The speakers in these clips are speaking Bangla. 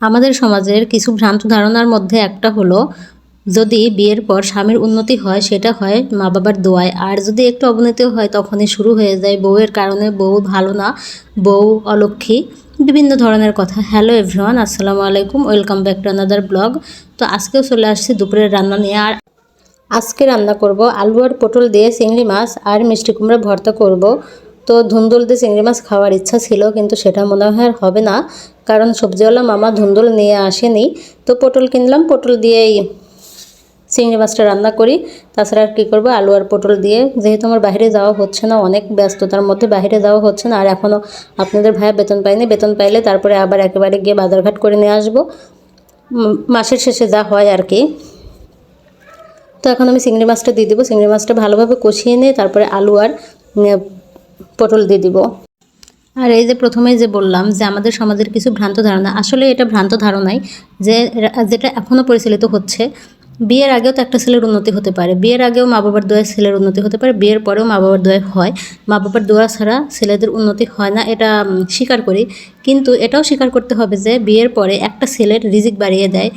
আমাদের সমাজের কিছু ভ্রান্ত ধারণার মধ্যে একটা হলো, যদি বিয়ের পর স্বামীর উন্নতি হয়, সেটা হয় মা বাবার দোয়ায়। আর যদি একটু অবনতিও হয়, তখনই শুরু হয়ে যায় বউয়ের কারণে বউ ভালো না, বউ অলক্ষী, বিভিন্ন ধরনের কথা। হ্যালো এভরিওয়ান আসসালামু আলাইকুম welcome back to another blog তো আজকেও চলে আসছি দুপুরের রান্না নিয়ে। আর আজকে রান্না করব আলু আর পটল দিয়ে চিংড়ি মাছ আর মিষ্টি কুমড়া ভর্তা করব। তো ধুন্দুল দিয়ে চিংড়ি মাছ খাওয়ার ইচ্ছা ছিল, কিন্তু সেটা মনে হয় আর হবে না। কারণ সবজিওয়ালা মামা ধুন্দুল নিয়ে আসেনি। তো পটল কিনলাম, পটল দিয়েই চিংড়ি মাছটা রান্না করি। তাছাড়া আর কী করব? আলু আর পটল দিয়ে। যেহেতু আমার বাইরে যাওয়া হচ্ছে না, অনেক ব্যস্ততার মধ্যে বাইরে যাওয়া হচ্ছে না। আর এখনও আপনাদের ভাইয়া বেতন পাইনি বেতন পাইলে তারপরে আবার একেবারে গিয়ে বাজারঘাট করে নিয়ে আসব। মাসের শেষে যা হয় আর কি। তো এখন আমি চিংড়ি মাছটা দিয়ে দেবো। চিংড়ি মাছটা ভালোভাবে কষিয়ে নিয়ে তারপরে আলু আর পটল দিয়ে দিব। আর এই যে প্রথমে যে বললাম যে আমাদের সমাজের কিছু ভ্রান্ত ধারণা, আসলে এটা ভ্রান্ত ধারণাই যে যেটা এখনও পরিচালিত হচ্ছে, বিয়ের আগেও তো একটা ছেলের উন্নতি হতে পারে। বিয়ের আগেও মা বাবার দোয়া ছেলের উন্নতি হতে পারে, বিয়ের পরেও মা বাবার দোয়া হয়। মা বাবার দোয়া ছাড়া ছেলেদের উন্নতি হয় না, এটা স্বীকার করি। কিন্তু এটাও স্বীকার করতে হবে যে বিয়ের পরে একটা ছেলের রিজিক বাড়িয়ে দেয়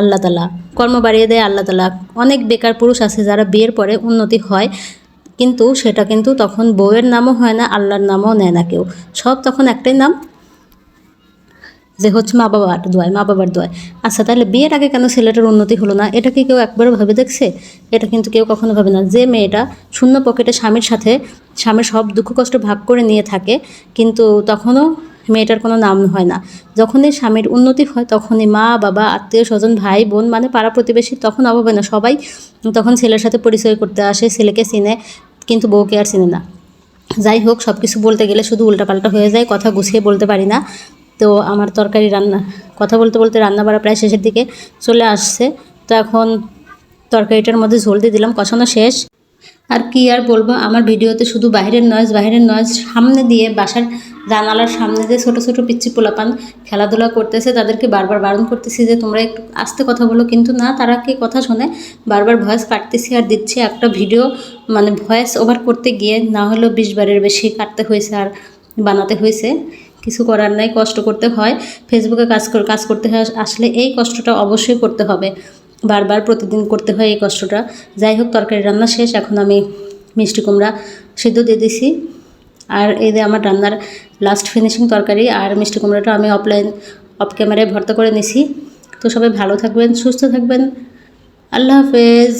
আল্লাহ তালা কর্ম বাড়িয়ে দেয় আল্লাহ তালা অনেক বেকার পুরুষ আছে যারা বিয়ের পরে উন্নতি হয়। কিন্তু সেটা কিন্তু তখন বউয়ের নামও হয় না, আল্লাহর নামও নেয় না কেউ। সব তখন একটাই নাম, যে হচ্ছে মা বাবার দোয়ায় মা বাবার দোয়ায় আচ্ছা তাহলে বিয়ের আগে কেন ছেলেটার উন্নতি হলো না? এটা কি কেউ একবারও ভাবে দেখছে? এটা কিন্তু কেউ কখনো ভাবে না। যে মেয়েটা শূন্য পকেটে স্বামীর সাথে, স্বামীর সব দুঃখ কষ্ট ভাগ করে নিয়ে থাকে, কিন্তু তখনও মেয়েটার কোনো নাম হয় না। যখনই স্বামীর উন্নতি হয়, তখনই মা, বাবা, আত্মীয় স্বজন, ভাই, বোন মানে পাড়া প্রতিবেশী তখন অভাবে না। সবাই তখন ছেলের সাথে পরিচয় করতে আসে, ছেলেকে চিনে, কিন্তু বউকে আর চিনে না। যাই হোক সব কিছু বলতে গেলে শুধু উল্টাপাল্টা হয়ে যায়, কথা গুছিয়ে বলতে পারি না। তো আমার তরকারি রান্না, কথা বলতে বলতে রান্না বাড়া প্রায় শেষের দিকে চলে আসছে। তো এখন তরকারিটার মধ্যে ঝোল দিয়ে দিলাম, কষানো শেষ। আর কি আর বলব? আমার ভিডিওতে শুধু বাইরের নয়েজ বাইরের নয়েজ সামনে দিয়ে বাসার জানালার সামনে দিয়ে ছোটো ছোটো পিচ্ছি পোলাপান খেলাধুলা করতেছে, তাদেরকে বারবার বারণ করতেছি যে তোমরা একটু আস্তে কথা বলো। কিন্তু না, তারা কি কথা শোনে? বারবার ভয়েস কাটতেছি আর দিচ্ছি একটা ভিডিও মানে ভয়েস ওভার করতে গিয়ে না হলেও বিশ বারের বেশি কাটতে হয়েছে আর বানাতে হয়েছে। কিছু করার নাই, কষ্ট করতে হয়। ফেসবুকে কাজ কাজ করতে হয়- আসলে এই কষ্টটা অবশ্যই করতে হবে। বারবার প্রতিদিন করতে হয় এই কষ্টটা। যাই হোক, তরকারি রান্না শেষ, এখন আমি মিষ্টি কুমড়া সিদ্ধ দিয়ে দিছি। আর এই যে আমার রান্নার লাস্ট ফিনিশিং তরকারি আর মিষ্টি কুমড়াটা আমি অফলাইন অফ ক্যামেরায় ভর্তা করে নিছি। তো সবাই ভালো থাকবেন, সুস্থ থাকবেন। আল্লাহ হাফেজ।